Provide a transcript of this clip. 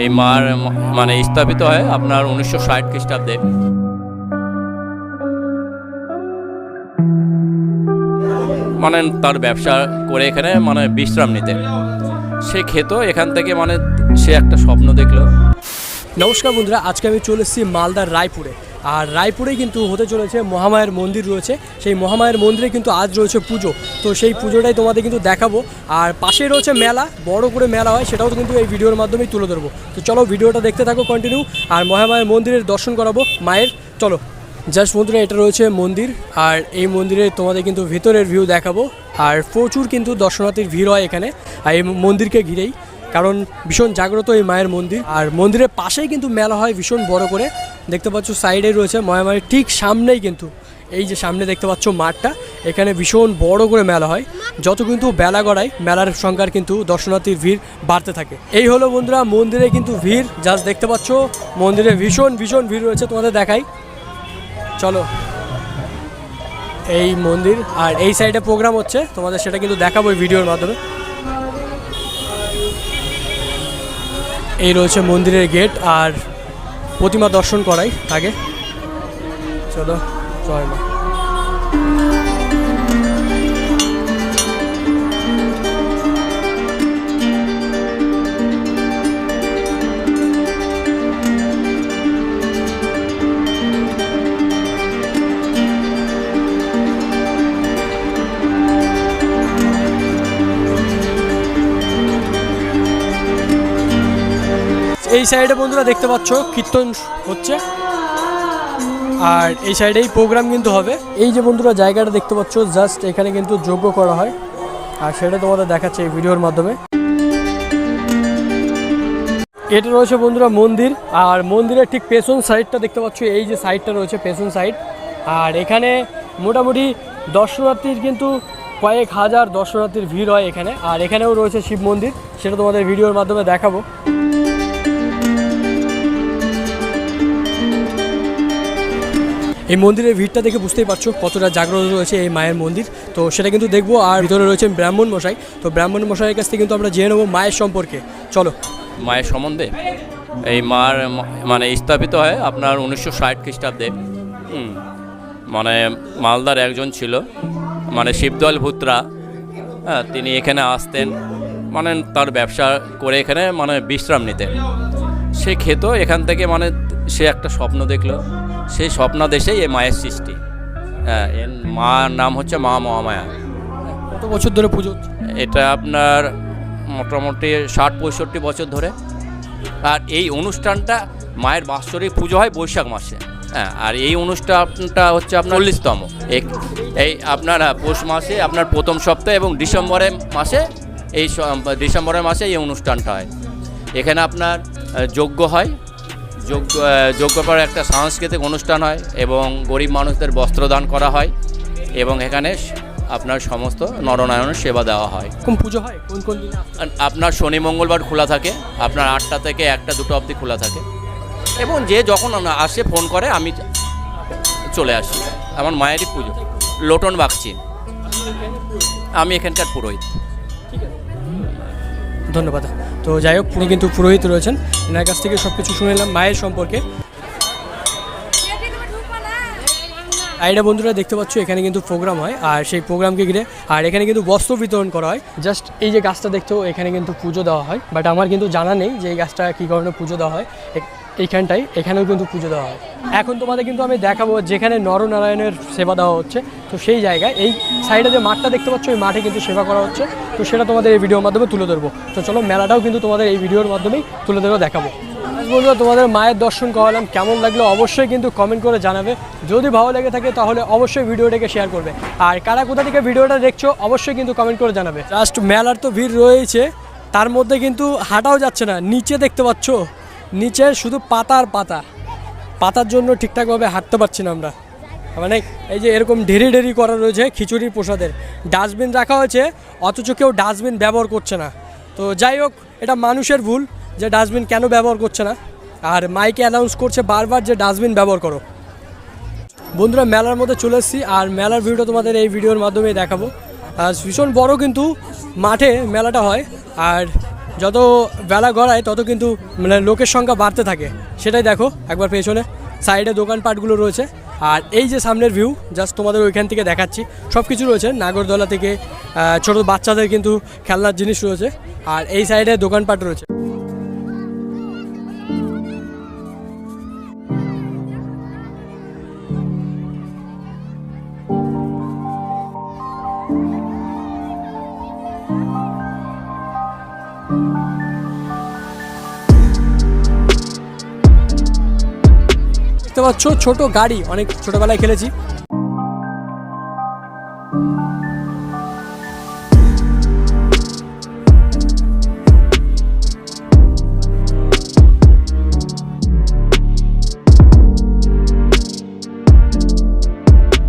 এই মার মানে স্থাপিত হয় আপনার উনিশশো ষাট খ্রিস্টাব্দে। মানে তার ব্যবসা করে এখানে মানে বিশ্রাম নিতে। সে খেত, এখান থেকে মানে সে একটা স্বপ্ন দেখল। নমস্কার বন্ধুরা, আজকে আমি চলে এসেছি মালদার রায়পুরে। আর রায়পুরে কিন্তু হতে চলেছে মহামায়ের মন্দির রয়েছে। সেই মহামায়ের মন্দিরে কিন্তু আজ রয়েছে পুজো। তো সেই পুজোটাই তোমাদের কিন্তু দেখাবো। আর পাশে রয়েছে মেলা, বড় করে মেলা হয়, সেটাও কিন্তু এই ভিডিওর মাধ্যমেই তুলে ধরবো। তো চলো ভিডিওটা দেখতে থাকো কন্টিনিউ আর মহামায়ের মন্দিরের দর্শন করাবো। মায়ের, চলো। জাস্ট বন্ধুরা, এটা রয়েছে মন্দির, আর এই মন্দিরে তোমাদের কিন্তু ভেতরের ভিউ দেখাবো। আর প্রচুর কিন্তু দর্শনার্থীর ভিড় হয় এখানে, আর এই মন্দিরকে ঘিরেই। কারণ ভীষণ জাগ্রত এই মায়ের মন্দির। আর মন্দিরের পাশেই কিন্তু মেলা হয় ভীষণ বড় করে। দেখতে পাচ্ছ, সাইডে রয়েছে মহামারীর ঠিক সামনেই কিন্তু এই যে সামনে দেখতে পাচ্ছ মাঠটা, এখানে ভীষণ বড় করে মেলা হয়। যত কিন্তু বেলা গড়ায়, মেলার সংখ্যার কিন্তু দর্শনার্থীর ভিড় বাড়তে থাকে। এই হলো বন্ধুরা, মন্দিরে কিন্তু ভিড়। জাস্ট দেখতে পাচ্ছ, মন্দিরে ভীষণ ভীষণ ভিড় রয়েছে তোমাদের দেখাই। চলো, এই মন্দির। আর এই সাইডে প্রোগ্রাম হচ্ছে, তোমাদের সেটা কিন্তু দেখাবো ভিডিওর মাধ্যমে। এই রয়েছে মন্দিরের গেট আর প্রতিমা দর্শন করাই আগে। চলো জয় মা। এই সাইডে বন্ধুরা দেখতে পাচ্ছ কীর্তন হচ্ছে। আর এই সাইডেই প্রোগ্রাম কিন্তু হবে। এই যে বন্ধুরা জায়গাটা দেখতে পাচ্ছ জাস্ট এখানে কিন্তু যোগ্য করা হয়। আর সেটা তোমাদের দেখাচ্ছে এই ভিডিওর মাধ্যমে। এটা রয়েছে বন্ধুরা মন্দির, আর মন্দিরের ঠিক পেছন সাইডটা দেখতে পাচ্ছ, এই যে সাইডটা রয়েছে পেছন সাইড আর এখানে মোটামুটি দর্শনার্থীর কিন্তু কয়েক হাজার দর্শনার্থীর ভিড় হয় এখানে। আর এখানেও রয়েছে শিব মন্দির, সেটা তোমাদের ভিডিওর মাধ্যমে দেখাবো। এই মন্দিরের ভিড়টা দেখে বুঝতেই পারছ কতটা জাগ্রত রয়েছে এই মায়ের মন্দির। তো সেটা কিন্তু দেখব আর ভিতরে রয়েছেন ব্রাহ্মণ মশাই। তো ব্রাহ্মণ মশাইয়ের কাছ থেকে কিন্তু আমরা জেনে নেব মায়ের সম্পর্কে। চলো। মায়ের সম্বন্ধে? এই মার মানে স্থাপিত হয় আপনার উনিশশো ষাট খ্রিস্টাব্দে। মানে মালদার একজন ছিল মানে শিবদল ভুত্রা। হ্যাঁ তিনি এখানে আসতেন মানে তার ব্যবসা করে এখানে মানে বিশ্রাম নিতেন। সে খেত, এখান থেকে মানে সে একটা স্বপ্ন দেখল। সেই স্বপ্নাদেশেই এই মায়ের সৃষ্টি। হ্যাঁ এর মার নাম হচ্ছে মা মহামায়া। কত বছর ধরে পুজো হচ্ছে? এটা আপনার মোটামুটি ষাট পঁয়ষট্টি বছর ধরে। আর এই অনুষ্ঠানটা মায়ের বাৎসরিক পুজো হয় বৈশাখ মাসে। হ্যাঁ আর এই অনুষ্ঠানটা হচ্ছে আপনার চল্লিশতম। এই আপনার হ্যাঁ, পৌষ মাসে আপনার প্রথম সপ্তাহে এবং ডিসেম্বরের মাসে এই ডিসেম্বরের মাসে এই অনুষ্ঠানটা হয়। এখানে আপনার যজ্ঞ হয় যজ্ঞ আহ, যজ্ঞ একটা সাংস্কৃতিক অনুষ্ঠান হয় এবং গরিব মানুষদের বস্ত্রদান করা হয় এবং এখানে আপনার সমস্ত নরনারায়ণের সেবা দেওয়া হয়। কোন পুজো হয়? কোন কোন আপনার শনি মঙ্গলবার খোলা থাকে আপনার আটটা থেকে একটা দুটো অবধি খোলা থাকে। এবং যে যখন আসে ফোন করে আমি চলে আসি। আমার মায়েরই পুজো লোটন বাগচি। আমি এখানকার পুরোহিত। ধন্যবাদ। তো যাই হোক কিন্তু পুরোহিত রয়েছেন। এনার কাছ থেকে সব কিছু শুনে মায়ের সম্পর্কে। আইডা বন্ধুরা দেখতে পাচ্ছ, এখানে কিন্তু প্রোগ্রাম হয়। আর সেই প্রোগ্রামকে ঘিরে, আর এখানে কিন্তু বস্ত্র বিতরণ করা হয়। জাস্ট এই যে গাছটা দেখছ এখানে কিন্তু পুজো দেওয়া হয়। বাট আমার কিন্তু জানা নেই যে এই গাছটা কী কারণে পুজো দেওয়া হয়। এ- এইখানটায় এখানেও কিন্তু পুজো দেওয়া হয়। এখন তোমাদের কিন্তু আমি দেখাবো যেখানে নরনারায়ণের সেবা দেওয়া হচ্ছে। তো সেই জায়গায় এই সাইডে যে মাঠটা দেখতে পাচ্ছ, ওই মাঠে কিন্তু সেবা করা হচ্ছে। তো সেটা তোমাদের এই ভিডিওর মাধ্যমে তুলে ধরবো। তো চলো, মেলাটাও কিন্তু তোমাদের এই ভিডিওর মাধ্যমেই তুলে ধরে দেখাবো। বন্ধুরা, তোমাদের মায়ের দর্শন করালাম, কেমন লাগল অবশ্যই কিন্তু কমেন্ট করে জানাবে। যদি ভালো লেগে থাকে তাহলে অবশ্যই ভিডিওটাকে শেয়ার করবে। আর কারা কোথা থেকে ভিডিওটা দেখছ, অবশ্যই কিন্তু কমেন্ট করে জানাবে। জাস্ট মেলার তো ভিড় রয়েছে তার মধ্যে কিন্তু হাঁটাও যাচ্ছে না। নিচে দেখতে পাচ্ছ, নিচে শুধু পাতা আর পাতা। পাতার জন্য ঠিকঠাকভাবে হাঁটতে পারছি না আমরা। মানে এই যে এরকম ঢেরি ঢেরি করা রয়েছে খিচুড়ির প্রসাদের। ডাস্টবিন রাখা হয়েছে, অথচ কেউ ডাস্টবিন ব্যবহার করছে না। তো যাই হোক, এটা মানুষের ভুল যে ডাস্টবিন কেন ব্যবহার করছে না। আর মাইকে অ্যানাউন্স করছে বারবার যে ডাস্টবিন ব্যবহার করো। বন্ধুরা, মেলার মধ্যে চলে এসেছি, আর মেলার ভিডিও তোমাদের এই ভিডিওর মাধ্যমে দেখাবো। আর ভীষণ বড় কিন্তু মাঠে মেলাটা হয়, আর যত বেলা গড়ায় তত কিন্তু মানে লোকের সংখ্যা বাড়তে থাকে। সেটাই দেখো, একবার পেছনে, সাইডে দোকানপাটগুলো রয়েছে। আর এই যে সামনের ভিউ জাস্ট তোমাদের ওইখান থেকে দেখাচ্ছি সব কিছু রয়েছে, নাগরদোলা থেকে ছোট বাচ্চাদের কিন্তু খেলনার জিনিস রয়েছে, আর এই সাইডে দোকানপাট রয়েছে। দেখতে পাচ্ছ ছোট গাড়ি অনেক ছোটবেলায় খেলেছি।